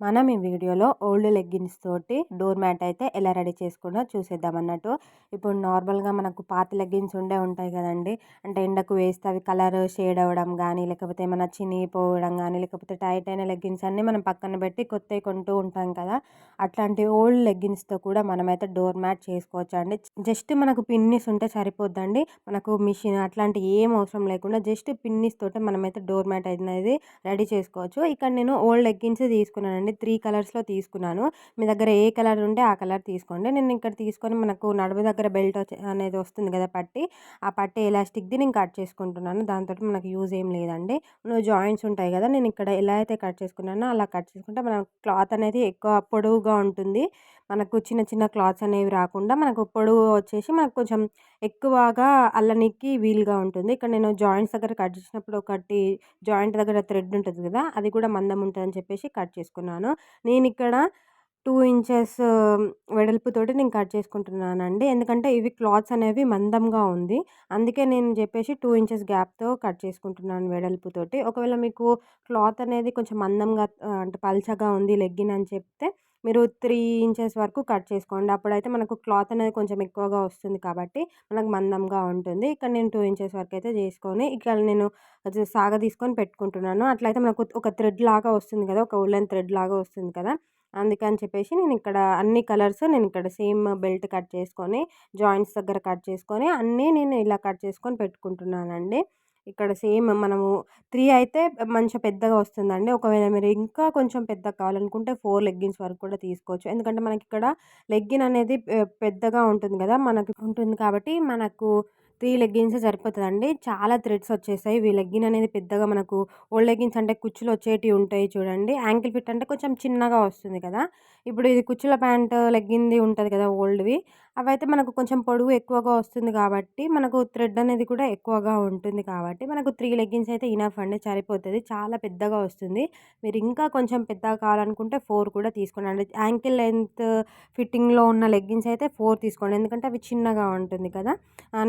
మనం ఈ వీడియోలో ఓల్డ్ లెగ్గిన్స్ తోటి డోర్ మ్యాట్ అయితే ఎలా రెడీ చేసుకున్నా చూసేద్దాం అన్నట్టు. ఇప్పుడు నార్మల్గా మనకు పాత లెగ్గిన్స్ ఉండే ఉంటాయి కదండి. అంటే ఎండకు వేస్తే అవి కలర్ షేడ్ అవ్వడం కానీ లేకపోతే ఏమైనా చినిగిపోవడం కానీ లేకపోతే టైట్ అయిన లెగ్గిన్స్ అన్నీ మనం పక్కన పెట్టి కొత్తవి కొంటూ ఉంటాం కదా. అట్లాంటి ఓల్డ్ లెగ్గిన్స్తో కూడా మనమైతే డోర్ మ్యాట్ చేసుకోవచ్చు అండి జస్ట్ మనకు పిన్నిస్ ఉంటే సరిపోద్దండి. మనకు మిషన్ అట్లాంటి ఏం అవసరం లేకుండా జస్ట్ పిన్నిస్ తోటి మనమైతే డోర్ మ్యాట్ అనేది రెడీ చేసుకోవచ్చు. ఇక్కడ నేను ఓల్డ్ లెగ్గిన్స్ తీసుకున్నానండి. త్రీ కలర్స్లో తీసుకున్నాను. మీ దగ్గర ఏ కలర్ ఉంటే ఆ కలర్ తీసుకోండి. నేను ఇక్కడ తీసుకొని మనకు నడుము దగ్గర బెల్ట్ అనేది వస్తుంది కదా పట్టి. ఆ పట్టి ఎలాస్టిక్ది నేను కట్ చేసుకుంటున్నాను. దాంతో మనకు యూజ్ ఏం లేదండి. నువ్వు జాయింట్స్ ఉంటాయి కదా నేను ఇక్కడ ఎలా అయితే కట్ చేసుకున్నానో అలా కట్ చేసుకుంటే మన క్లాత్ అనేది ఎక్కువ పొడవుగా ఉంటుంది. మనకు చిన్న చిన్న క్లాత్స్ అనేవి రాకుండా మనకు పొడవు వచ్చేసి మనకు కొంచెం ఎక్కువగా అల్లనికి వీలుగా ఉంటుంది. ఇక్కడ నేను జాయింట్స్ దగ్గర కట్ చేసినప్పుడు ఒకటి జాయింట్ దగ్గర థ్రెడ్ ఉంటుంది కదా అది కూడా మందం ఉంటుందని చెప్పేసి కట్ చేసుకున్నాను. నేను ఇక్కడ టూ ఇంచెస్ వెడల్పుతోటి నేను కట్ చేసుకుంటున్నానండి. ఎందుకంటే ఇవి క్లాత్స్ అనేవి మందంగా ఉంది. అందుకే నేను చెప్పేసి టూ ఇంచెస్ గ్యాప్తో కట్ చేసుకుంటున్నాను వెడల్పుతోటి ఒకవేళ మీకు క్లాత్ అనేది కొంచెం మందంగా అంటే పల్చగా ఉంది లెగ్గిన్ అని చెప్తే మీరు త్రీ ఇంచెస్ వరకు కట్ చేసుకోండి. అప్పుడైతే మనకు క్లాత్ అనేది కొంచెం ఎక్కువగా వస్తుంది కాబట్టి మనకు మందంగా ఉంటుంది. ఇక్కడ నేను టూ ఇంచెస్ వరకు అయితే చేసుకొని ఇక్కడ నేను సాగ తీసుకొని పెట్టుకుంటున్నాను. అట్లయితే మనకు ఒక థ్రెడ్ లాగా వస్తుంది కదా ఒక ఉల్లెన్ థ్రెడ్ లాగా వస్తుంది కదా అందుకని చెప్పేసి నేను ఇక్కడ అన్ని కలర్స్ నేను ఇక్కడ సేమ్ బెల్ట్ కట్ చేసుకొని జాయింట్స్ దగ్గర కట్ చేసుకొని అన్నీ నేను ఇలా కట్ చేసుకొని పెట్టుకుంటున్నానండి. ఇక్కడ సేమ్ మనము త్రీ అయితే మంచిగా పెద్దగా వస్తుందండి. ఒకవేళ మీరు ఇంకా కొంచెం పెద్దగా కావాలనుకుంటే ఫోర్ లెగ్గిన్స్ వరకు కూడా తీసుకోవచ్చు. ఎందుకంటే మనకి ఇక్కడ లెగ్గిన్ అనేది పెద్దగా ఉంటుంది కదా మనకి ఉంటుంది కాబట్టి మనకు త్రీ లెగ్గిన్స్ సరిపోతుందండి. చాలా థ్రెడ్స్ వచ్చేసాయి ఈ లెగ్గిన్ అనేది పెద్దగా మనకు ఓల్డ్ లెగ్గిన్స్ అంటే కుచ్చులు వచ్చేటివి ఉంటాయి చూడండి. యాంకిల్ ఫిట్ అంటే కొంచెం చిన్నగా వస్తుంది కదా. ఇప్పుడు ఇది కుచ్చుల ప్యాంట్ లెగ్గింది ఉంటుంది కదా ఓల్డ్వి. అవైతే మనకు కొంచెం పొడవు ఎక్కువగా వస్తుంది కాబట్టి మనకు థ్రెడ్ అనేది కూడా ఎక్కువగా ఉంటుంది కాబట్టి మనకు త్రీ లెగ్గిన్స్ అయితే ఇనఫ్ అండి. సరిపోతుంది. చాలా పెద్దగా వస్తుంది. మీరు ఇంకా కొంచెం పెద్దగా కావాలనుకుంటే ఫోర్ కూడా తీసుకోండి. యాంకిల్ లెంత్ ఫిట్టింగ్లో ఉన్న లెగ్గిన్స్ అయితే ఫోర్ తీసుకోండి. ఎందుకంటే అవి చిన్నగా ఉంటుంది కదా.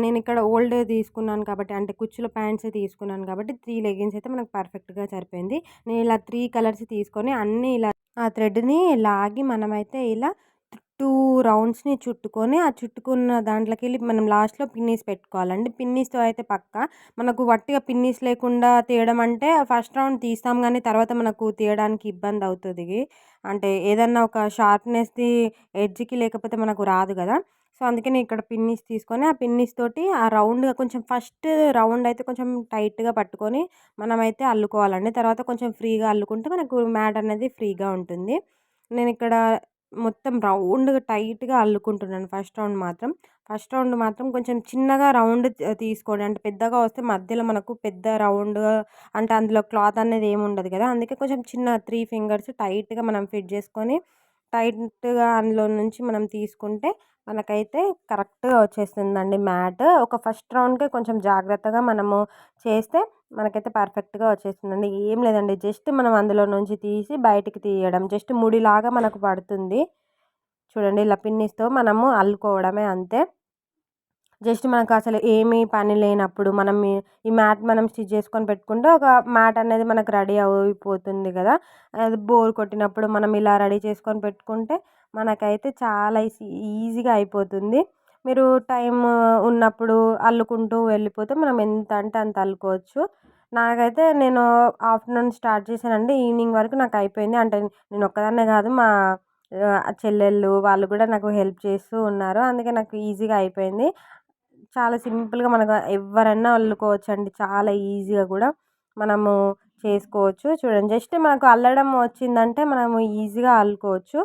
నేను ఇక్కడ ఓల్డ్ తీసుకున్నాను కాబట్టి అంటే కుచ్చుల ప్యాంట్స్ తీసుకున్నాను కాబట్టి త్రీ లెగ్గిన్స్ అయితే మనకు పర్ఫెక్ట్గా సరిపోయింది. నేను ఇలా త్రీ కలర్స్ తీసుకొని అన్నీ ఇలా ఆ థ్రెడ్ని లాగి మనమైతే ఇలా టూ రౌండ్స్ని చుట్టుకొని ఆ చుట్టుకున్న దాంట్లోకి వెళ్ళి మనం లాస్ట్లో పిన్నీస్ పెట్టుకోవాలండి. పిన్నీస్తో అయితే పక్క. మనకు వట్టిగా పిన్నీస్ లేకుండా తీయడం అంటే ఫస్ట్ రౌండ్ తీస్తాం కానీ తర్వాత మనకు తీయడానికి ఇబ్బంది అవుతుంది. అంటే ఏదన్నా ఒక షార్ప్నెస్ది ఎడ్జ్కి లేకపోతే మనకు రాదు కదా. సో అందుకే నేను ఇక్కడ పిన్నీస్ తీసుకొని ఆ పిన్నీస్ తోటి ఆ రౌండ్గా కొంచెం ఫస్ట్ రౌండ్ అయితే కొంచెం టైట్గా పట్టుకొని మనమైతే అల్లుకోవాలండి. తర్వాత కొంచెం ఫ్రీగా అల్లుకుంటే మనకు మ్యాట్ అనేది ఫ్రీగా ఉంటుంది. నేను ఇక్కడ మొత్తం రౌండ్గా టైట్గా అల్లుకుంటున్నాను ఫస్ట్ రౌండ్ మాత్రం. ఫస్ట్ రౌండ్ మాత్రం కొంచెం చిన్నగా రౌండ్ తీసుకోండి. అంటే పెద్దగా వస్తే మధ్యలో మనకు పెద్ద రౌండ్గా అంటే అందులో క్లాత్ అనేది ఏమి ఉండదు కదా! అందుకే కొంచెం చిన్న త్రీ ఫింగర్స్ టైట్గా మనం ఫిట్ చేసుకొని టైట్గా అందులో నుంచి మనం తీసుకుంటే మనకైతే కరెక్ట్గా వచ్చేస్తుందండి మ్యాట్. ఒక ఫస్ట్ రౌండ్కే కొంచెం జాగ్రత్తగా మనము చేస్తే మనకైతే పర్ఫెక్ట్గా వచ్చేస్తుందండి. ఏం లేదండి. జస్ట్ మనం అందులో నుంచి తీసి బయటికి తీయడం. జస్ట్ ముడిలాగా మనకు పడుతుంది. చూడండి ఇలా పిన్నిస్తో మనము అల్లుకోవడమే అంతే. జస్ట్ మనకు అసలు ఏమీ పని లేనప్పుడు మనం ఈ మ్యాట్ మనం స్టిచ్ చేసుకొని పెట్టుకుంటే ఒక మ్యాట్ అనేది మనకు రెడీ అయిపోతుంది కదా. అది బోర్ కొట్టినప్పుడు మనం ఇలా రెడీ చేసుకొని పెట్టుకుంటే మనకైతే చాలా ఈజీగా అయిపోతుంది. మీరు టైం ఉన్నప్పుడు అల్లుకుంటూ వెళ్ళిపోతే మనం ఎంత అంటే అంత అల్లుకోవచ్చు. నాకైతే నేను ఆఫ్టర్నూన్ స్టార్ట్ చేశానండి ఈవినింగ్ వరకు నాకు అయిపోయింది. అంటే నేను ఒక్కదాన్నే కాదు మా చెల్లెళ్ళు వాళ్ళు కూడా నాకు హెల్ప్ చేస్తూ ఉన్నారు. అందుకే నాకు ఈజీగా అయిపోయింది. చాలా సింపుల్గా మనకు ఎవరైనా అల్లుకోవచ్చు అండి చాలా ఈజీగా కూడా మనము చేసుకోవచ్చు. చూడండి జస్ట్ మనకు అల్లడం వచ్చిందంటే మనము ఈజీగా అల్లుకోవచ్చు.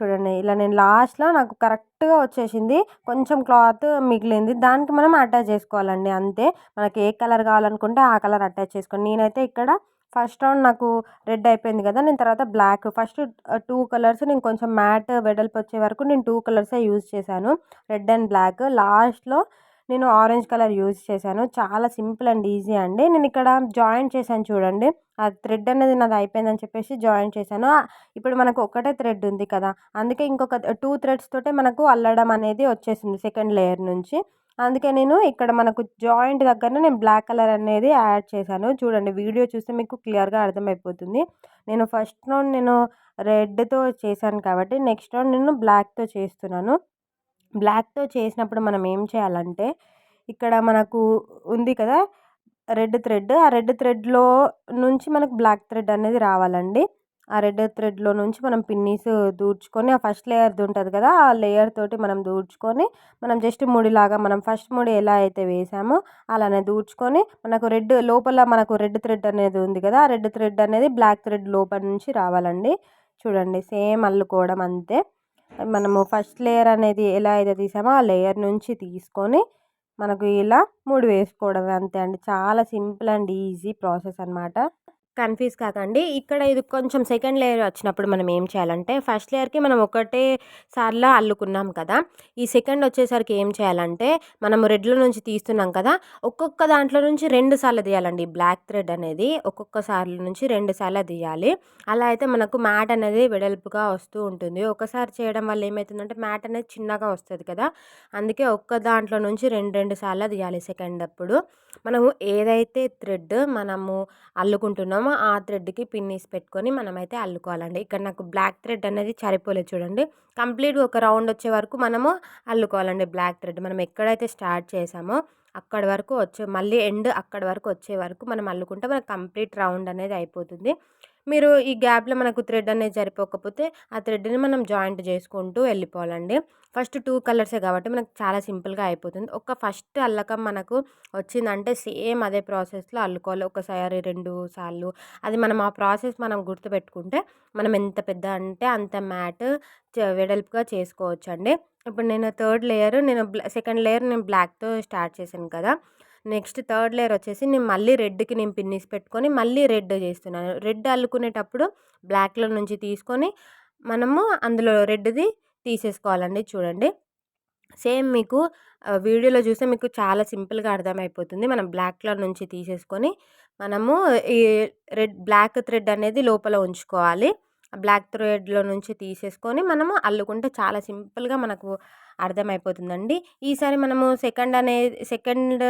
చూడండి ఇలా నేను లాస్ట్లో నాకు కరెక్ట్గా వచ్చేసింది. కొంచెం క్లాత్ మిగిలింది. దానికి మనం అటాచ్ చేసుకోవాలండి అంతే. మనకి ఏ కలర్ కావాలనుకుంటే ఆ కలర్ అటాచ్ చేసుకోండి. నేనైతే ఇక్కడ ఫస్ట్ రౌండ్ నాకు రెడ్ అయిపోయింది కదా నేను తర్వాత బ్లాక్. ఫస్ట్ టూ కలర్స్ నేను కొంచెం మ్యాట్ వెడల్పు వచ్చే వరకు నేను టూ కలర్సే యూజ్ చేశాను. Red and black. లాస్ట్లో నేను ఆరెంజ్ కలర్ యూజ్ చేశాను. చాలా సింపుల్ అండ్ ఈజీ అండి. నేను ఇక్కడ జాయింట్ చేశాను చూడండి. ఆ థ్రెడ్ అనేది నాది అయిపోయిందని చెప్పేసి జాయింట్ చేశాను. ఇప్పుడు మనకు ఒకటే థ్రెడ్ ఉంది కదా అందుకే ఇంకొక టూ థ్రెడ్స్ తోటే మనకు అల్లడం అనేది వచ్చేసింది సెకండ్ లేయర్ నుంచి. అందుకే నేను ఇక్కడ మనకు జాయింట్ దగ్గర నేను బ్లాక్ కలర్ అనేది యాడ్ చేశాను. చూడండి వీడియో చూస్తే మీకు క్లియర్గా అర్థమైపోతుంది. నేను ఫస్ట్ రౌండ్ నేను రెడ్తో చేశాను కాబట్టి నెక్స్ట్ రౌండ్ నేను బ్లాక్తో చేస్తున్నాను. బ్లాక్తో చేసినప్పుడు మనం ఏం చేయాలంటే ఇక్కడ మనకు ఉంది కదా రెడ్ థ్రెడ్. ఆ రెడ్ థ్రెడ్లో నుంచి మనకు బ్లాక్ థ్రెడ్ అనేది రావాలండి. ఆ రెడ్ థ్రెడ్లో నుంచి మనం పిన్నీస్ దూడ్చుకొని ఆ ఫస్ట్ లేయర్ది ఉంటుంది కదా ఆ లేయర్ తోటి మనం దూడ్చుకొని మనం జస్ట్ ముడిలాగా మనం ఫస్ట్ ముడి ఎలా అయితే వేసామో అలానే దూడ్చుకొని మనకు రెడ్ లోపల మనకు రెడ్ థ్రెడ్ అనేది ఉంది కదా ఆ రెడ్ థ్రెడ్ అనేది బ్లాక్ థ్రెడ్ లోపల నుంచి రావాలండి. చూడండి సేమ్ అల్లుకోవడం అంతే. మనము ఫస్ట్ లేయర్ అనేది ఎలా అయితే తీసామో ఆ లేయర్ నుంచి తీసుకొని మనకు ఇలా ముడి వేసుకోవడం అంతే అండి. చాలా సింపుల్ అండ్ ఈజీ ప్రాసెస్ అనమాట కన్ఫ్యూజ్ కాకండి. ఇక్కడ ఇది కొంచెం సెకండ్ లేయర్ వచ్చినప్పుడు మనం ఏం చేయాలంటే ఫస్ట్ లేయర్కి మనం ఒకటే సార్లా అల్లుకున్నాం కదా. ఈ సెకండ్ వచ్చేసరికి ఏం చేయాలంటే మనం రెడ్లో నుంచి తీస్తున్నాం కదా. ఒక్కొక్క దాంట్లో నుంచి రెండు సార్లు తీయాలండి. బ్లాక్ థ్రెడ్ అనేది ఒక్కొక్క సార్లు నుంచి రెండు సార్లు తీయాలి. అలా అయితే మనకు మ్యాట్ అనేది వెడల్పుగా వస్తూ ఉంటుంది. ఒకసారి చేయడం వల్ల ఏమవుతుందంటే మ్యాట్ అనేది చిన్నగా వస్తుంది కదా. అందుకే ఒక్క దాంట్లో నుంచి రెండు రెండు సార్లు తీయాలి సెకండ్ అప్పుడు. మనము ఏదైతే థ్రెడ్ మనము అల్లుకుంటున్నాం అల్లుకుంటున్నామో ఆ థ్రెడ్కి పిన్నీస్ పెట్టుకొని మనమైతే అల్లుకోవాలండి. ఇక్కడ నాకు బ్లాక్ థ్రెడ్ అనేది సరిపోలేదు చూడండి. కంప్లీట్గా ఒక రౌండ్ వచ్చే వరకు మనము అల్లుకోవాలండి బ్లాక్ థ్రెడ్. మనం ఎక్కడైతే స్టార్ట్ చేసామో అక్కడి వరకు వచ్చే మళ్ళీ ఎండ్ అక్కడి వరకు వచ్చే వరకు మనం అల్లుకుంటే మనకు కంప్లీట్ రౌండ్ అనేది అయిపోతుంది. మీరు ఈ గ్యాప్లో మనకు థ్రెడ్ అనేది సరిపోకపోతే ఆ థ్రెడ్ని మనం జాయింట్ చేసుకుంటూ వెళ్ళిపోవాలండి. ఫస్ట్ టూ కలర్సే కాబట్టి మనకు చాలా సింపుల్గా అయిపోతుంది. ఒక ఫస్ట్ అల్లకం మనకు వచ్చిందంటే సేమ్ అదే ప్రాసెస్లో అల్లుకోవాలి. ఒకసారి రెండు సార్లు అది మనం ఆ ప్రాసెస్ మనం గుర్తుపెట్టుకుంటే మనం ఎంత పెద్ద అంటే అంత మ్యాట్ వెడల్పుగా చేసుకోవచ్చు అండి ఇప్పుడు నేను థర్డ్ లేయర్ నేను సెకండ్ లేయర్ నేను బ్లాక్తో స్టార్ట్ చేశాను కదా. నెక్స్ట్ థర్డ్ లేయర్ వచ్చేసి నేను మళ్ళీ రెడ్కి నేను పిన్నిస్ పెట్టుకొని మళ్ళీ రెడ్ చేస్తున్నాను. రెడ్ అల్లుకునేటప్పుడు బ్లాక్లో నుంచి తీసుకొని మనము అందులో రెడ్ది తీసేసుకోవాలండి చూడండి. సేమ్ మీకు వీడియోలో చూస్తే మీకు చాలా సింపుల్గా అర్థమైపోతుంది. మనం బ్లాక్ కలర్ నుంచి తీసేసుకొని మనము ఈ రెడ్ బ్లాక్ థ్రెడ్ అనేది లోపల ఉంచుకోవాలి. బ్లాక్ థ్రెడ్లో నుంచి తీసేసుకొని మనము అల్లుకుంటే చాలా సింపుల్గా మనకు అర్థమైపోతుందండి. ఈసారి మనము సెకండ్ అనేది సెకండ్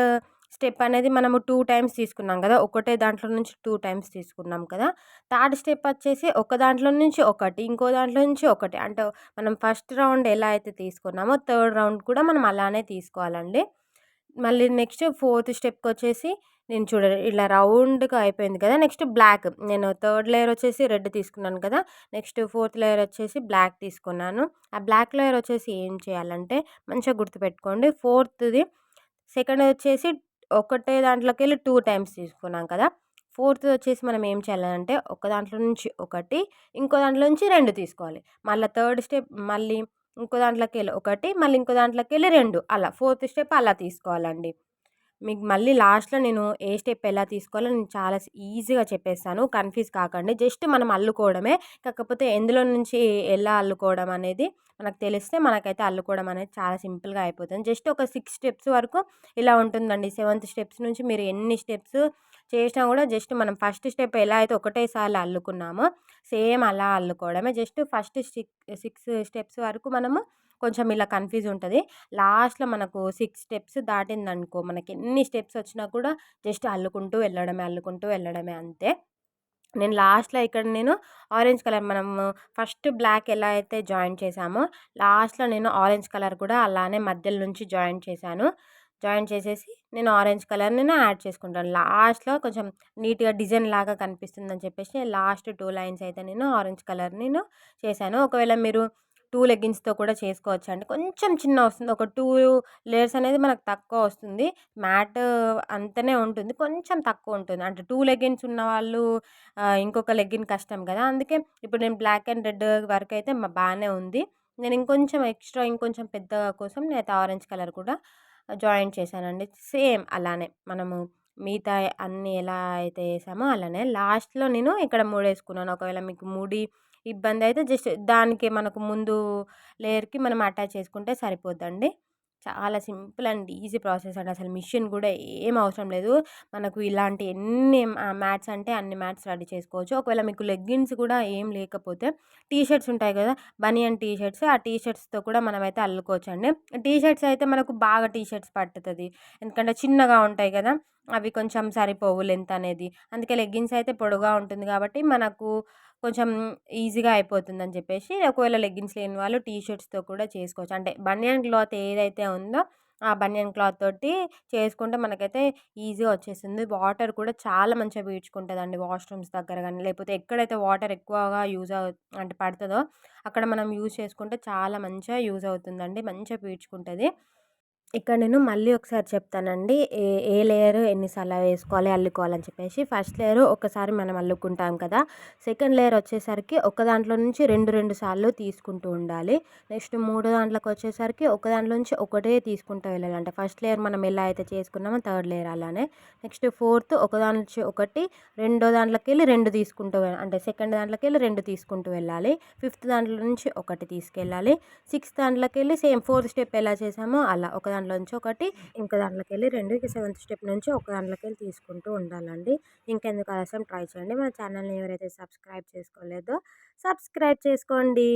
స్టెప్ అనేది మనము టూ టైమ్స్ తీసుకున్నాం కదా! ఒకటే దాంట్లో నుంచి టూ టైమ్స్ తీసుకున్నాం కదా! థర్డ్ స్టెప్ వచ్చేసి ఒక దాంట్లో నుంచి ఒకటి ఇంకో దాంట్లో నుంచి ఒకటి. అంటే మనం ఫస్ట్ రౌండ్ ఎలా అయితే తీసుకున్నామో థర్డ్ రౌండ్ కూడా మనం అలానే తీసుకోవాలండి. మళ్ళీ నెక్స్ట్ ఫోర్త్ స్టెప్కి వచ్చేసి నేను చూడండి ఇలా రౌండ్గా అయిపోయింది కదా! Next black. నేను థర్డ్ లేయర్ వచ్చేసి రెడ్ తీసుకున్నాను కదా! నెక్స్ట్ ఫోర్త్ లేయర్ వచ్చేసి బ్లాక్ తీసుకున్నాను. ఆ బ్లాక్ లేయర్ వచ్చేసి ఏం చేయాలంటే మంచిగా గుర్తుపెట్టుకోండి. ఫోర్త్ది సెకండ్ వచ్చేసి ఒకటే దాంట్లోకి వెళ్ళి టూ టైమ్స్ తీసుకున్నాం కదా! ఫోర్త్ వచ్చేసి మనం ఏం చేయాలంటే ఒక దాంట్లో నుంచి ఒకటి ఇంకో దాంట్లో నుంచి రెండు తీసుకోవాలి. మళ్ళీ థర్డ్ స్టెప్ మళ్ళీ ఇంకో దాంట్లోకి వెళ్ళి ఒకటి మళ్ళీ ఇంకో దాంట్లోకి వెళ్ళి రెండు. అలా ఫోర్త్ స్టెప్ అలా తీసుకోవాలండి. మీకు మళ్ళీ లాస్ట్లో నేను ఏ స్టెప్ ఎలా తీసుకోవాలో నేను చాలా ఈజీగా చెప్పేస్తాను. కన్ఫ్యూజ్ కాకండి. జస్ట్ మనం అల్లుకోవడమే. కాకపోతే ఎందులో నుంచి ఎలా అల్లుకోవడం అనేది మనకు తెలిస్తే మనకైతే అల్లుకోవడం అనేది చాలా సింపుల్గా అయిపోతుంది. జస్ట్ ఒక సిక్స్ స్టెప్స్ వరకు ఇలా ఉంటుందండి. సెవెంత్ స్టెప్స్ నుంచి మీరు ఎన్ని స్టెప్స్ చేసినా కూడా జస్ట్ మనం ఫస్ట్ స్టెప్ ఎలా అయితే ఒకటేసారి అల్లుకున్నామో సేమ్ అలా అల్లుకోవడమే. Just first six six steps వరకు మనము కొంచెం ఇలా కన్ఫ్యూజ్ ఉంటుంది. లాస్ట్లో మనకు సిక్స్ స్టెప్స్ దాటిందనుకో మనకి ఎన్ని స్టెప్స్ వచ్చినా కూడా జస్ట్ అల్లుకుంటూ వెళ్ళడమే అల్లుకుంటూ వెళ్ళడమే అంతే. నేను లాస్ట్లో ఇక్కడ నేను ఆరెంజ్ కలర్ మనం ఫస్ట్ బ్లాక్ ఎలా అయితే జాయిన్ చేసామో లాస్ట్లో నేను ఆరెంజ్ కలర్ కూడా అలానే మధ్యలో నుంచి జాయిన్ చేశాను. జాయిన్ చేసేసి నేను ఆరెంజ్ కలర్ నేను యాడ్ చేసుకుంటాను. లాస్ట్లో కొంచెం నీట్గా డిజైన్ లాగా కనిపిస్తుందని చెప్పేసి లాస్ట్ టూ లైన్స్ అయితే నేను ఆరెంజ్ కలర్ నేను చేశాను. ఒకవేళ మీరు టూ లెగ్గిన్స్తో కూడా చేసుకోవచ్చు అండి కొంచెం చిన్న వస్తుంది. ఒక టూ లేయర్స్ అనేది మనకు తక్కువ వస్తుంది. మ్యాట్ అంతనే ఉంటుంది. కొంచెం తక్కువ ఉంటుంది. అంటే టూ లెగ్గిన్స్ ఉన్న వాళ్ళు ఇంకొక లెగ్గిన్ కష్టం కదా! అందుకే ఇప్పుడు నేను బ్లాక్ అండ్ రెడ్ వరకు అయితే బాగానే ఉంది. నేను ఇంకొంచెం ఎక్స్ట్రా ఇంకొంచెం పెద్దగా కోసం నేను ఆరెంజ్ కలర్ కూడా జాయిన్ చేశానండి. సేమ్ అలానే మనము మిగతా అన్నీ ఎలా అయితే వేసామో అలానే లాస్ట్లో నేను ఇక్కడ మూడు వేసుకున్నాను ఒకవేళ మీకు ముడి ఇబ్బంది అయితే జస్ట్ దానికి మనకు ముందు లేయర్కి మనం అటాచ్ చేసుకుంటే సరిపోద్దండి. చాలా సింపుల్ అండ్ ఈజీ ప్రాసెస్ అండి. అసలు మిషన్ కూడా ఏం అవసరం లేదు. మనకు ఇలాంటి ఎన్ని మ్యాట్స్ అంటే అన్ని మ్యాట్స్ రెడీ చేసుకోవచ్చు. ఒకవేళ మీకు లెగ్గిన్స్ కూడా ఏం లేకపోతే టీ షర్ట్స్ ఉంటాయి కదా బనియన్ టీ షర్ట్స్ ఆ టీ షర్ట్స్తో కూడా మనమైతే అల్లుకోవచ్చు అండి టీ షర్ట్స్ అయితే మనకు బాగా టీ షర్ట్స్ పట్టుతుంది. ఎందుకంటే చిన్నగా ఉంటాయి కదా అవి కొంచెం సరిపోవు లెంత్ అనేది. అందుకే లెగ్గిన్స్ అయితే పొడుగా ఉంటుంది కాబట్టి మనకు కొంచెం ఈజీగా అయిపోతుంది అని చెప్పేసి ఒకవేళ లెగ్గిన్స్ లేని వాళ్ళు టీ షర్ట్స్తో కూడా చేసుకోవచ్చు. అంటే బనియన్ క్లాత్ ఏదైతే ఉందో ఆ బనియన్ క్లాత్ తోటి చేసుకుంటే మనకైతే ఈజీగా వచ్చేస్తుంది. వాటర్ కూడా చాలా మంచిగా పీల్చుకుంటుంది అండి వాష్రూమ్స్ దగ్గర కానీ లేకపోతే ఎక్కడైతే వాటర్ ఎక్కువగా యూజ్ అవు అంటే పడుతుందో అక్కడ మనం యూజ్ చేసుకుంటే చాలా మంచిగా యూజ్ అవుతుందండి. మంచిగా పీడ్చుకుంటుంది ఇక్కడ నేను మళ్ళీ ఒకసారి చెప్తానండి. ఏ ఏ లేయర్ ఎన్నిసార్లు వేసుకోవాలి అల్లుకోవాలని చెప్పేసి. ఫస్ట్ లేయర్ ఒకసారి మనం అల్లుకుంటాం కదా. సెకండ్ లేయర్ వచ్చేసరికి ఒక దాంట్లో నుంచి రెండు రెండు సార్లు తీసుకుంటూ ఉండాలి. నెక్స్ట్ మూడో దాంట్లోకి వచ్చేసరికి ఒక దాంట్లో నుంచి ఒకటే తీసుకుంటూ వెళ్ళాలి అంటే ఫస్ట్ లేయర్ మనం ఎలా అయితే చేసుకున్నామో థర్డ్ లేయర్ అలానే. నెక్స్ట్ ఫోర్త్ ఒక దాని నుంచి ఒకటి రెండో దాంట్లోకి వెళ్ళి రెండు తీసుకుంటూ అంటే సెకండ్ దాంట్లోకి వెళ్ళి రెండు తీసుకుంటూ వెళ్ళాలి. ఫిఫ్త్ దాంట్లో నుంచి ఒకటి తీసుకెళ్ళాలి. సిక్స్త్ దాంట్లోకి వెళ్ళి సేమ్ ఫోర్త్ స్టెప్ ఎలా చేసామో అలా. ఒక దాంట్లోంచి ఒకటి ఇంకో దాంట్లోకి వెళ్ళి రెండు సెవెంత్ స్టెప్ నుంచి ఒక దాంట్లోకి వెళ్ళి తీసుకుంటూ ఉండాలండి. ఇంకెందుకు ఆలస్యం? ట్రై చేయండి. మన ఛానల్ని ఎవరైతే సబ్స్క్రైబ్ చేసుకోలేదో సబ్స్క్రైబ్ చేసుకోండి.